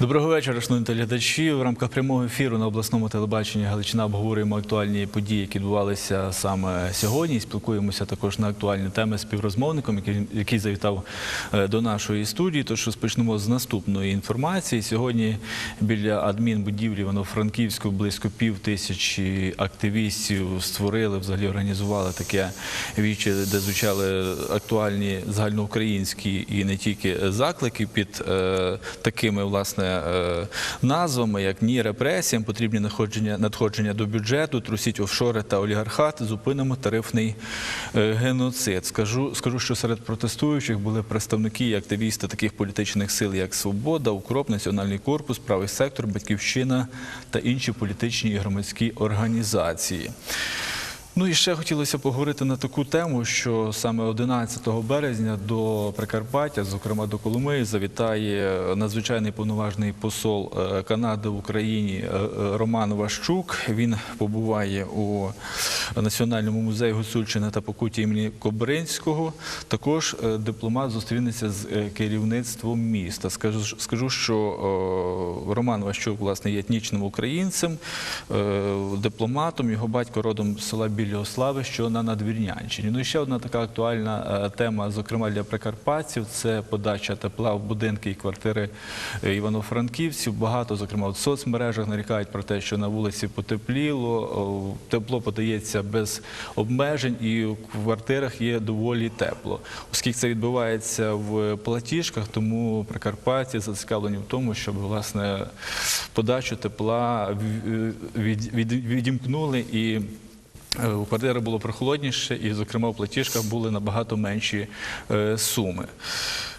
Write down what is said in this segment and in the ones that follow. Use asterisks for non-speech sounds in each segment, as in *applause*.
Доброго вечора, шановні телеглядачі. В рамках прямого ефіру на обласному телебаченні Галичина обговорюємо актуальні події, які відбувалися саме сьогодні. І Спілкуємося також на актуальні теми з співрозмовником, який, завітав е, до нашої студії. Тож розпочнемо з наступної інформації. Сьогодні біля адмінбудівлі Івано-Франківську близько пів тисячі активістів створили, взагалі організували таке віче, де звучали актуальні загальноукраїнські і не тільки заклики під е, такими власне назвами, як ні репресіям, потрібні надходження, до бюджету, трусіть офшори та олігархат, зупинимо тарифний е, геноцид. Скажу, що серед протестуючих були представники і активісти таких політичних сил, як Свобода, Укроп, Національний корпус, Правий сектор, Батьківщина та інші політичні і громадські організації. Ну і ще хотілося поговорити на таку тему, що саме 11 березня до Прикарпаття, зокрема до Коломиї, завітає надзвичайний повноважний посол е, Канади в Україні е, е, Роман Ващук. Він побуває у Національному музеї Гуцульщини та Покуття імені Кобринського. Також дипломат зустрінеться з керівництвом міста. Скажу, скажу що Роман Ващук власне є етнічним українцем, дипломатом. Його батько родом з села Біліослави, що на Надвірнянщині. Ну і ще одна така актуальна е, тема, зокрема для прикарпатців, це подача тепла в будинки і квартири е, івано-франківців. Багато, зокрема, в соцмережах нарікають про те, що на вулиці потепліло, тепло подається без обмежень, і в квартирах є доволі тепло. Оскільки це відбувається в платіжках, тому прикарпатці зацікавлені в тому, щоб власне подачу тепла в- від, від, відімкнули. Е, У квартири було прохолодніше, і, зокрема, у платіжках були набагато менші е, суми.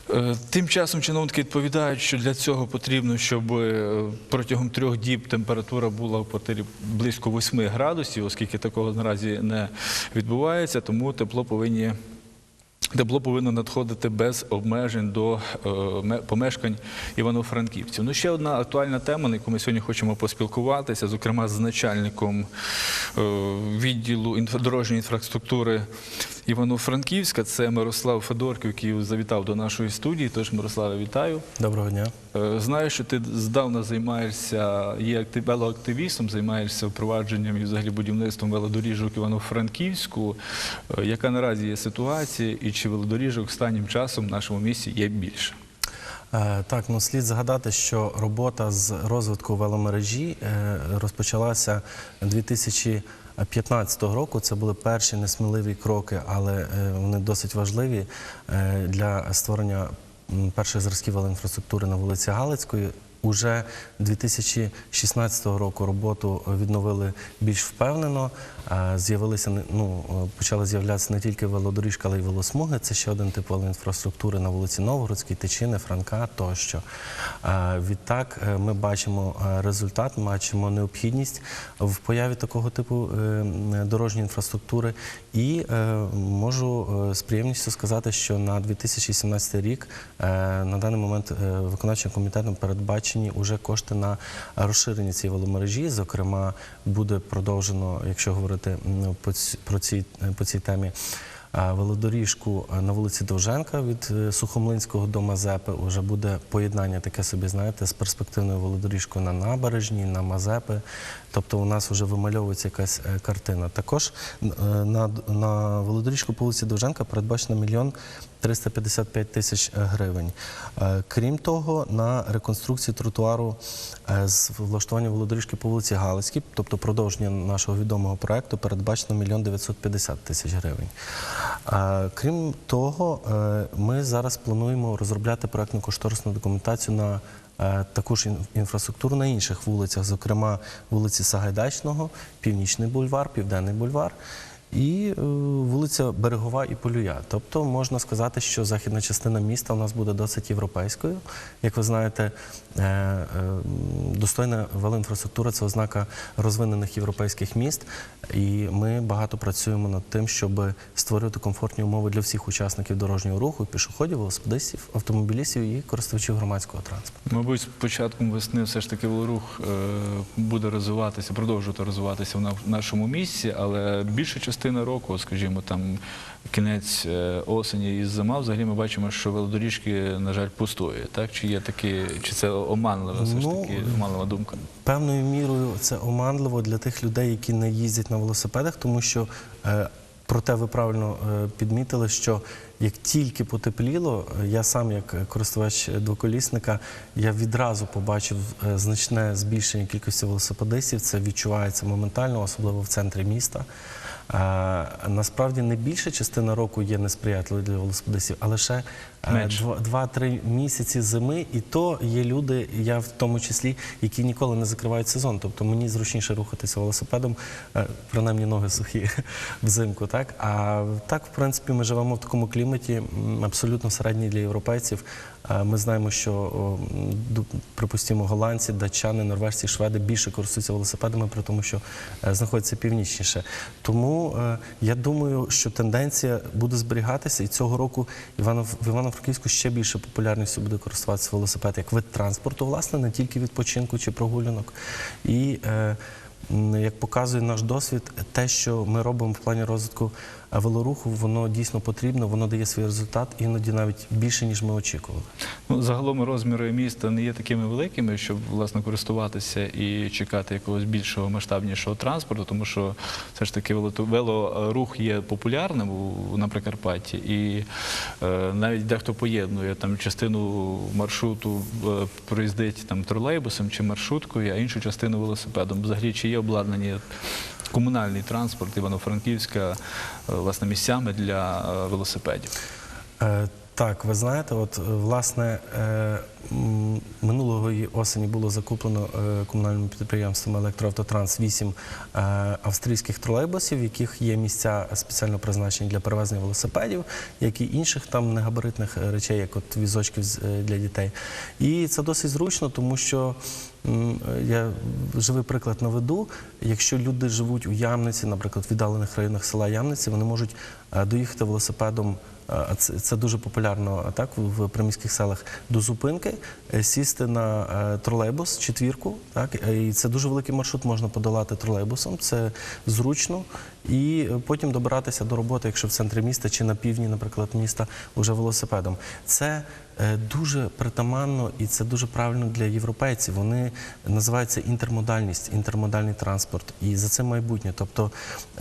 Е, Тим часом чиновники відповідають, що для цього потрібно, щоб протягом трьох діб температура була в квартирі близько 8 градусів, оскільки такого наразі не відбувається, тому тепло повинні. Тепло повинно надходити без обмежень до е, помешкань івано-франківців. Ну, ще одна актуальна тема, на яку ми сьогодні хочемо поспілкуватися, зокрема з начальником е, відділу дорожньої інфраструктури Івано-Франківська. Це Мирослав Федорків, який завітав до нашої студії. Тож, Мирославе, вітаю. Доброго дня. Е, знаю, що ти здавна займаєшся, є велоактивістом, займаєшся впровадженням і взагалі будівництвом велодоріжок Івано-Франківську. Е, яка наразі є ситуація, і чи велодоріжок останнім часом в нашому місті є більше? Е, так, ну слід згадати, що робота з розвитку веломережі розпочалася 2000 15-го року це були перші несміливі кроки, але е, вони досить важливі е, для створення перших зразків інфраструктури на вулиці Галицької. Уже 2016 року роботу відновили більш впевнено. Е, З'явилися ну, е, почали з'являтися не тільки велодоріжка, але й велосмуги. Це ще один тип велоінфраструктури на вулиці Новгородській, Тичини, Франка тощо. Е, Відтак ми бачимо результат, бачимо необхідність в появі такого типу дорожньої інфраструктури. І можу з приємністю сказати, що на 2017 рік на даний момент виконавчим комітетом передбачені уже кошти на розширення цієї веломережі. Зокрема, буде продовжено, якщо говорити про ці по цій темі. е, Велодоріжку е, на вулиці Довженка від е, Сухомлинського до Мазепи вже буде поєднання таке собі, знаєте, з перспективною велодоріжкою на набережній, на Мазепи. Тобто у нас вже вимальовується якась е, картина. Також е, на, на велодоріжку по вулиці Довженка передбачено мільйон 355 тисяч е, гривень. Е, Крім того, на реконструкцію тротуару е, з влаштування велодоріжки по вулиці Галицькій, тобто продовження нашого відомого проекту, передбачено мільйон 950 тисяч гривень. Крім того, ми зараз плануємо розробляти проектно-кошторисну документацію на таку ж ін- інфраструктуру на інших вулицях, зокрема вулиці Сагайдачного, Північний бульвар, Південний бульвар. І е, вулиця Берегова і Полюя. Тобто можна сказати, що західна частина міста у нас буде досить європейською. Як ви знаєте, е, е, достойна велоінфраструктура це ознака розвинених європейських міст. І ми багато працюємо над тим, щоб створити комфортні умови для всіх учасників дорожнього руху, пішоходів, велосипедистів, автомобілістів і користувачів громадського транспорту. Мабуть, з початком весни все ж таки велорух буде розвиватися, продовжувати розвиватися в нашому місті, але більша частина частина року, скажімо, там кінець е, осені і зима, взагалі ми бачимо, що велодоріжки, на жаль, пустує. Так? Чи є такі, чи це оманлива все ж Ну, таки оманлива думка? Певною мірою це оманливо для тих людей, які не їздять на велосипедах, тому що е, проте ви правильно е, підмітили, що як тільки потепліло, я сам, як користувач двоколісника, я відразу побачив значне збільшення кількості велосипедистів. Це відчувається моментально, особливо в центрі міста. Насправді не більша частина року є несприятливою для велосипедистів, а лише е, Менше. два- два-три місяці зими, і то є люди, я в тому числі, які ніколи не закривають сезон. Тобто мені зручніше рухатися велосипедом, е, принаймні ноги сухі *laughs* взимку. Так а так, в принципі, ми живемо в такому кліматі абсолютно середній для європейців. Е, Ми знаємо, що припустимо, голландці, датчани, норвежці, шведи більше користуються велосипедами, при тому, що е, знаходяться північніше. Тому е, я думаю, що тенденція буде зберігатися, і цього року Іванов в Івано-Франківську ще більше популярністю буде користуватися велосипед як вид транспорту, власне, не тільки відпочинку чи прогулянок. І е, як показує наш досвід, те, що ми робимо в плані розвитку велоруху, воно дійсно потрібно, воно дає свій результат, іноді навіть більше, ніж ми очікували. Ну, загалом розміри міста не є такими великими, щоб власне користуватися і чекати якогось більшого масштабнішого транспорту, тому що все ж таки велорух є популярним на Прикарпатті, і е, навіть дехто поєднує там частину маршруту е, проїздить там тролейбусом чи маршруткою, а іншу частину велосипедом. Взагалі, чи є обладнані комунальний транспорт Івано-Франківська е, власне місцями для е, велосипедів? Е, Так, ви знаєте, от власне е, минулої осені було закуплено е, комунальним підприємством Електроавтотранс 8 е, австрійських тролейбусів, в яких є місця спеціально призначені для перевезення велосипедів, як і інших там негабаритних е, речей, як от візочків для дітей. І це досить зручно, тому що я живий приклад наведу. Якщо люди живуть у Ямниці, наприклад, в віддалених районах села Ямниці, вони можуть доїхати велосипедом. Це, дуже популярно так в приміських селах до зупинки, е, сісти на е, тролейбус, четвірку. Так е, і це дуже великий маршрут можна подолати тролейбусом. Це зручно, і потім добиратися до роботи, якщо в центрі міста чи на півдні, наприклад, міста, вже велосипедом. Це дуже притаманно і це дуже правильно для європейців. Вони називаються інтермодальність, інтермодальний транспорт. І за це майбутнє. Тобто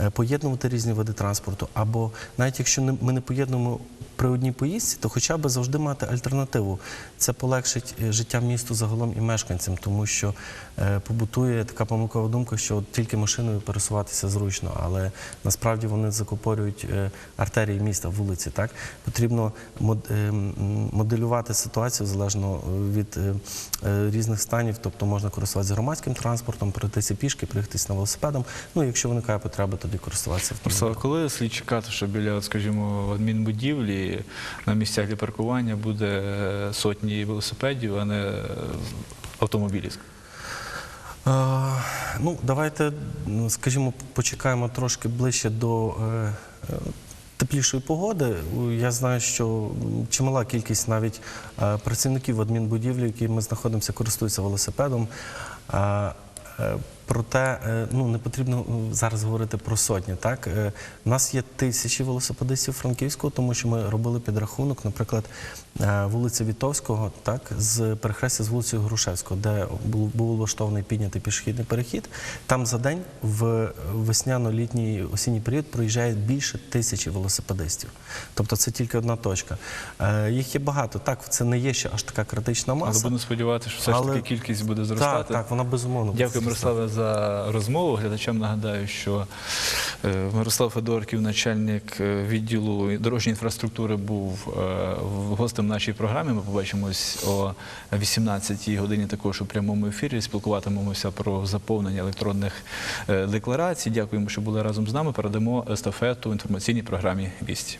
е, поєднувати різні види транспорту, або навіть якщо ми не поєднуємо при одній поїздці, то хоча б завжди мати альтернативу. Це полегшить е, життя місту загалом і мешканцям, тому що е, побутує така помилкова думка, що тільки машиною пересуватися зручно, але насправді вони закупорюють е, артерії міста, вулиці. Так потрібно мод- е, ситуацію залежно від е, е, різних станів, тобто можна користуватися громадським транспортом, пройтися пішки, проїхатися на велосипедом. Ну, якщо виникає потреба, тоді користуватися автомобілем. коли слід чекати, що біля, скажімо, адмінбудівлі на місцях для паркування буде е, сотні велосипедів, а не е, автомобілів? Е, Ну, давайте, скажімо, почекаємо трошки ближче до е, е, теплішої погоди. Я знаю, що чимала кількість навіть е, працівників адмінбудівлі, які ми знаходимося, користуються велосипедом. Проте е, ну, не потрібно е, зараз говорити про сотні. Так? Е, У нас є тисячі велосипедистів Франківського, тому що ми робили підрахунок, наприклад, вулиця Вітовського, так, з перехрестя з вулицею Грушевського, де був, влаштований піднятий пішохідний перехід. Там за день в весняно-літній осінній період проїжджає більше тисячі велосипедистів. Тобто це тільки одна точка. Їх є багато. Так, це не є ще аж така критична маса. Але будемо сподіватися, що все ж таки кількість буде зростати. так, вона безумовно. Дякую. Мирославе, за розмову. Глядачам нагадаю, що е, Мирослав Федорків, начальник е, відділу дорожньої інфраструктури, був е, гостем нашій програмі. Ми побачимось о 18-й годині також у прямому ефірі. Спілкуватимемося про заповнення електронних декларацій. Дякуємо, що були разом з нами. Передамо естафету інформаційній програмі «Вісті».